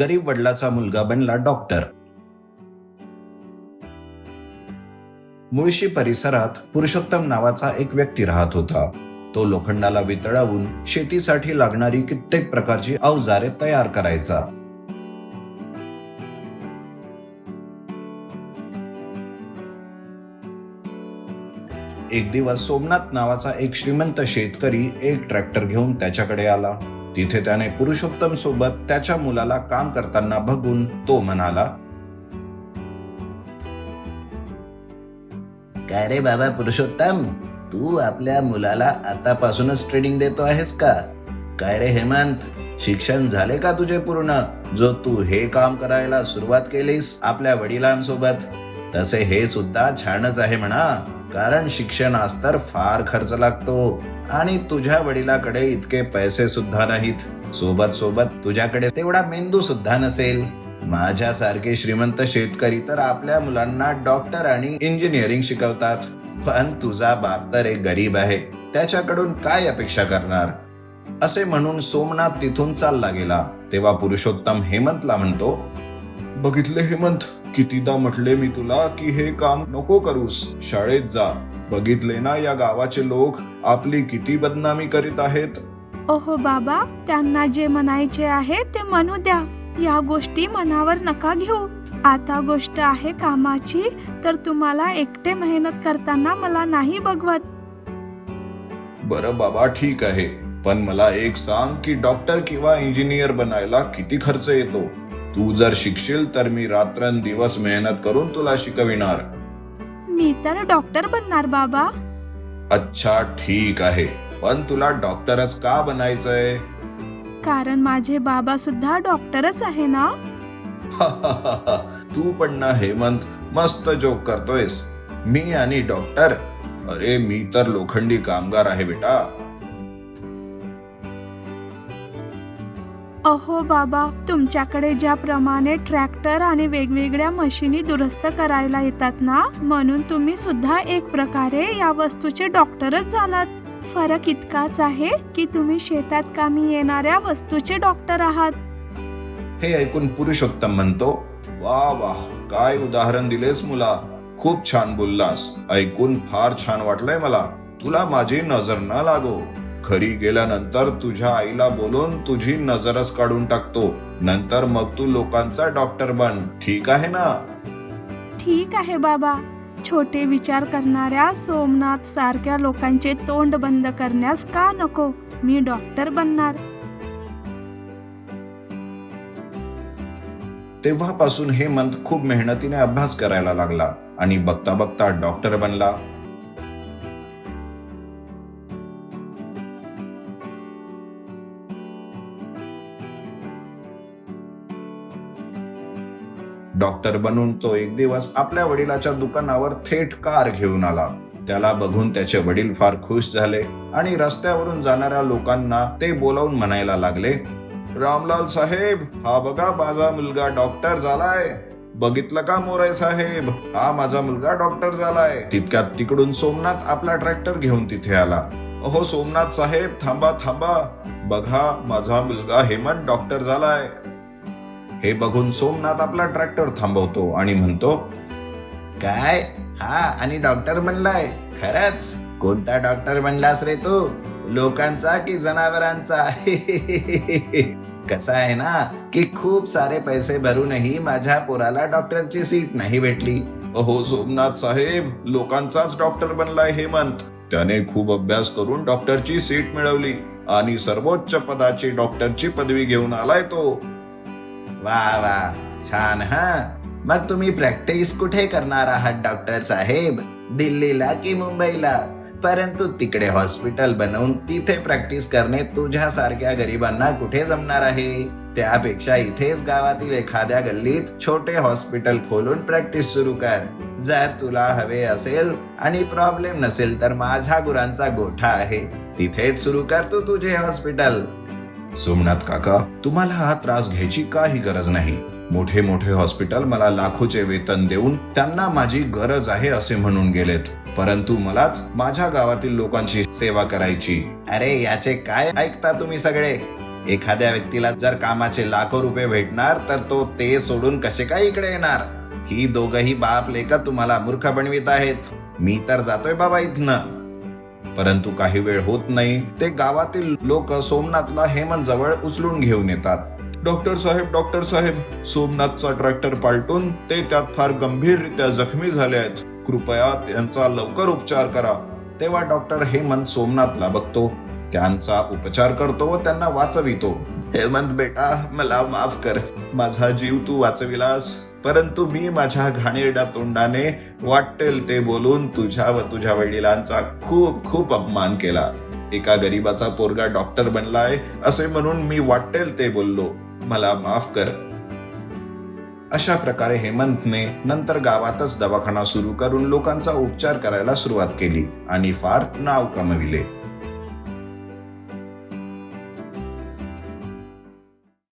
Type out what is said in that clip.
गरीब वडिलाचा मुलगा बनला डॉक्टर. मुळशी परिसरात पुरुषोत्तम नावाचा एक व्यक्ती राहत होता. तो लोखंडाला वितळावून शेतीसाठी लागणारी कित्येक प्रकारची अवजारे तयार करायचा. एक दिवस सोमनाथ नावाचा एक श्रीमंत शेतकरी एक ट्रॅक्टर घेऊन त्याच्याकडे आला. तिथे त्याने पुरुषोत्तम सोबत त्याच्या मुलाला काम करताना बघून तो म्हणाला काय रे बाबा पुरुषोत्तम? तू आपल्या मुलाला आतापासूनच ट्रेनिंग देतो आहेस का? काय रे हेमंत? शिक्षण झाले का तुझे पूर्ण? जो तू हे काम करायला सुरुवात केलीस आपल्या वडिलांसोबत तसे हे सुद्धा छानच आहे म्हणा. कारण शिक्षणास तर फार खर्च लागतो. आणि तुझ्या वडिलाकडे इतके पैसे सुद्धा नाहीत. सोबत सोबत तुझ्याकडे तेवढा मेंदू सुद्धा नसेल. माझ्यासारखे श्रीमंत शेतकरी तर आपल्या मुलांना डॉक्टर आणि इंजिनिअरिंग शिकवतात. पण तुझा बाप तर एक गरीब आहे. त्याच्याकडून काय अपेक्षा करणार? असे म्हणून सोमनाथ तिथून चालला गेला. तेव्हा पुरुषोत्तम हेमंतला म्हणतो बघितले हेमंत कितीदा म्हटले मी तुला की हे काम नको करूस. शाळेत जा. बघितले ना या गावाचे लोक? आपली किती बदनामी करीत आहेत? ओहो बाबा त्यांना जे म्हणायचे आहे ते म्हणू द्या. या गोष्टी मनावर नका घेऊ. आता गोष्ट आहे कामाची तर तुम्हाला एकटे मेहनत करताना मला नाही बघवत. बरं बाबा ठीक आहे. पण मला एक सांग की डॉक्टर किंवा इंजिनियर बनायला किती खर्च येतो? तू जर शिकशील तर मी रात्रंदिवस मेहनत करून तुला शिकविणार. मी तर डॉक्टर बनणार बाबा. अच्छा ठीक आहे. पण तुला डॉक्टरच का बनायचंय? कारण माझे बाबा सुद्धा डॉक्टरच आहे ना? तू पण ना हेमंत मस्त जोक करतोयस. मी आणि डॉक्टर. अरे मी तर लोखंडी कामगार आहे बेटा. अहो बाबा तुमच्याकडे ज्याप्रमाणे ट्रॅक्टर आणि वेगवेगळ्या मशिनी दुरुस्त करायला येतात ना म्हणून तुम्ही सुद्धा एक प्रकारे या वस्तूचे डॉक्टरच झालात. फरक इतकाच आहे की तुम्ही शेतात कामी येणाऱ्या वस्तूचे डॉक्टर आहात. हे ऐकून पुरुषोत्तम म्हणतो वा वा काय उदाहरण दिलेस मुला. खूप छान बोललास. ऐकून फार छान वाटलंय मला. तुला माझी नजर न लागो. घरी गेल्यानंतर तुझ्या आईला बोलून तुझी नजरच काढून टाकतो. नंतर मग तू लोकांचा डॉक्टर बन. ठीक आहे ना? ठीक आहे बाबा. छोटे विचार करणाऱ्या सोमनाथ सारख्या लोकांचे तोंड बंद करण्यास का नको? मी डॉक्टर बनणार. तेव्हापासून हेमंत खूप मेहनतीने अभ्यास करायला लागला आणि बघता बघता डॉक्टर बनला. डॉक्टर बनून तो एक दिवस आपल्या वडिलाच्या दुकानावर थेट कार घेऊन आला. त्याला बघून त्याचे वडील फार खुश झाले आणि रस्त्यावरून जाणाऱ्या लोकांना ते बोलावून म्हणायला लागले रामलाल साहेब हा बघा माझा मुलगा डॉक्टर झालाय. बघितलं का मोराय साहेब? हा माझा मुलगा डॉक्टर झालाय. तितक्यात तिकडून सोमनाथ आपला ट्रॅक्टर घेऊन तिथे आला. अहो सोमनाथ साहेब थांबा थांबा. बघा माझा मुलगा हेमंत डॉक्टर झालाय. हे बघून सोमनाथ आपला ट्रॅक्टर थांबवतो आणि म्हणतो काय? हा आणि डॉक्टर म्हणलाय खरंच? कोणता डॉक्टर म्हणलास रे तू? लोकांचा की जनावरांचा? कसा आहे ना की खूप सारे पैसे भरूनही माझ्या पोराला डॉक्टरची सीट नाही भेटली. अहो सोमनाथ साहेब लोकांचाच डॉक्टर बनलाय हेमंत. त्याने खूप अभ्यास करून डॉक्टरची सीट मिळवली आणि सर्वोच्च पदाची डॉक्टरची पदवी घेऊन आलाय तो. वा वा. छान हा. मग तुम्ही प्रॅक्टिस कुठे करणार आहात डॉक्टर साहेब? दिल्लीला की मुंबईला? परंतु तिकडे हॉस्पिटल बनवून तिथे प्रॅक्टिस करणे तुझ्यासारख्या गरिबांना कुठे जमणार आहे? त्यापेक्षा इथेच गावातील एखाद्या गल्लीत छोटे हॉस्पिटल खोलून प्रॅक्टिस सुरू कर. जर तुला हवे असेल आणि प्रॉब्लेम नसेल तर माझ्या गुरांचा गोठा आहे. तिथेच सुरू कर तू तुझे हॉस्पिटल सोमनाथ काका तुम्हाला हा त्रास घ्यायची काही गरज नाही. मोठे मोठे हॉस्पिटल मला लाखोचे वेतन देऊन त्यांना माझी गरज आहे असे म्हणून गेलेत. परंतु मलाच माझ्या गावातील लोकांची सेवा करायची. अरे याचे काय ऐकता तुम्ही सगळे? एखाद्या व्यक्तीला जर कामाचे लाखो रुपये भेटणार तर तो ते सोडून कसे काय इकडे येणार? ही दोघही बाप लेखा तुम्हाला मूर्ख बनवित आहेत. मी तर जातोय बाबा इथनं. परंतु काही वेळ होत नाही ते गावातील लोक सोमनाथला हेमंत जवळ उचलून घेऊन येतात. डॉक्टर साहेब डॉक्टर साहेब सोमनाथचा ट्रॅक्टर पालटून ते त्यात फार गंभीररित्या जखमी झाले आहेत. कृपया त्यांचा लवकर उपचार करा. तेव्हा डॉक्टर हेमंत सोमनाथला बघतो. त्यांचा उपचार करतो व त्यांना वाचवितो. हेमंत बेटा मला माफ कर. माझा जीव तू वाचविलास. परंतु मी माझ्या घाणेरड्या तोंडाने वाटेल ते बोलून तुझ्या व तुझ्या वडिलांचा खूप खूप अपमान केला. एका गरीबाचा पोरगा डॉक्टर बनलाय असे म्हणून मी वाटेल ते बोललो. मला माफ कर. अशा प्रकारे हेमंतने नंतर गावातच दवाखाना सुरू करून लोकांचा उपचार करायला सुरुवात केली आणि फार नाव कमविले.